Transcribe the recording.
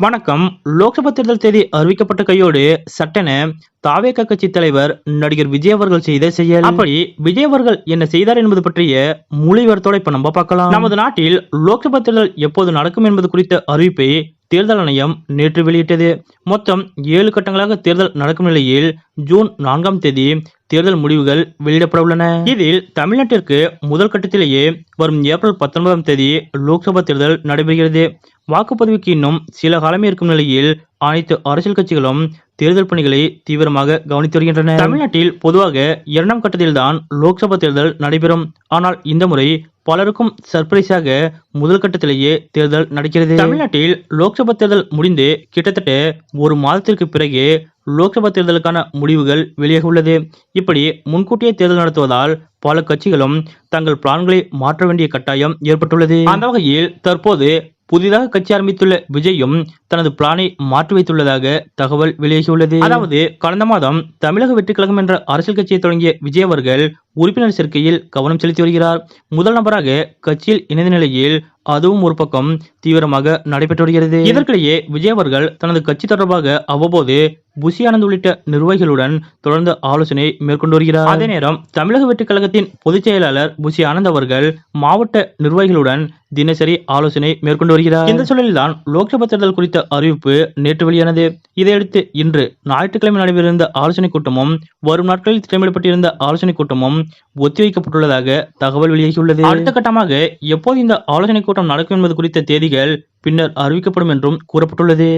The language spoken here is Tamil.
வணக்கம். லோக்சபா தேர்தல் தேதி அறிவிக்கப்பட்ட கையோடு சட்டென தாவேக கட்சி தலைவர் நடிகர் விஜய் அவர்கள் செய்த செயல். அப்படி விஜய் அவர்கள் என்ன செய்தார் என்பது பற்றிய மொழிவரத்தோட இப்ப நம்ம பார்க்கலாம். நமது நாட்டில் லோக்சபா தேர்தல் எப்போது நடக்கும் என்பது குறித்த அறிவிப்பை தேர்தல் ஆணையம் நேற்று வெளியிட்டது. மொத்தம் ஏழு கட்டங்களாக தேர்தல் நடக்கும் நிலையில் ஜூன் நான்காம் தேதி தேர்தல் முடிவுகள் வெளியிடப்பட உள்ளன. இதில் தமிழ்நாட்டிற்கு முதல் கட்டத்திலேயே வரும் ஏப்ரல் பத்தொன்பதாம் தேதி லோக்சபா தேர்தல் நடைபெறுகிறது. வாக்குப்பதிவுக்கு இன்னும் சில காலமே இருக்கும் நிலையில் அனைத்து அரசியல் கட்சிகளும் தேர்தல் பணிகளை தீவிரமாக கவனித்து வருகின்றன. தமிழ்நாட்டில் பொதுவாக இரண்டாம் கட்டத்தில்தான் லோக்சபா தேர்தல் நடைபெறும். ஆனால் இந்த முறை பலருக்கும் சர்ப்ரைஸாக முதல் கட்டத்திலேயே தேர்தல் நடக்கிறது. தமிழ்நாட்டில் லோக்சபா தேர்தல் முடிந்து கிட்டத்தட்ட ஒரு மாதத்திற்கு பிறகு லோக்சபா தேர்தலுக்கான முடிவுகள் வெளியாக உள்ளது. இப்படி முன்கூட்டியே தேர்தல் நடத்துவதால் பல கட்சிகளும் தங்கள் பிளான்களை மாற்ற வேண்டிய கட்டாயம் ஏற்பட்டுள்ளது. அந்த வகையில் தற்போது புதிதாக கட்சி ஆரம்பித்துள்ள விஜயும் தனது பிளானை மாற்றி வைத்துள்ளதாக தகவல் வெளியாகியுள்ளது அதாவது கடந்த மாதம் தமிழக வெற்றி கழகம் என்ற அரசியல் கட்சியை தொடங்கிய விஜய் அவர்கள் உறுப்பினர் சேர்க்கையில் கவனம் செலுத்தி வருகிறார். முதல் நபராக கட்சியில் இணைந்த நிலையில் அதுவும் ஒரு பக்கம் தீவிரமாக நடைபெற்று வருகிறது. இதற்கிடையே விஜய் அவர்கள் தனது கட்சி தொடர்பாக அவ்வப்போது புஷி ஆனந்த் உள்ளிட்ட நிர்வாகிகளுடன் தொடர்ந்து ஆலோசனை மேற்கொண்டு வருகிறார். அதே நேரம் தமிழக வெற்றிக் கழகத்தின் பொதுச் செயலாளர் புஷி ஆனந்த் அவர்கள் மாவட்ட நிர்வாகிகளுடன் தினசரி ஆலோசனை மேற்கொண்டு வருகிறார். இந்த சூழலில்தான் லோக்சபா தேர்தல் குறித்த அறிவிப்பு நேற்று வெளியானது. இதையடுத்து இன்று ஞாயிற்றுக்கிழமை நடைபெறிருந்த ஆலோசனை கூட்டமும் வரும் நாட்களில் திட்டமிடப்பட்டிருந்த ஆலோசனை கூட்டமும் ஒத்திவைக்கப்பட்டுள்ளதாக தகவல் வெளியாகியுள்ளது. அடுத்த கட்டமாக எப்போது இந்த ஆலோசனை கூட்டம் நடக்கும் என்பது குறித்த தேதிகள் பின்னர் அறிவிக்கப்படும் என்றும் கூறப்பட்டுள்ளது.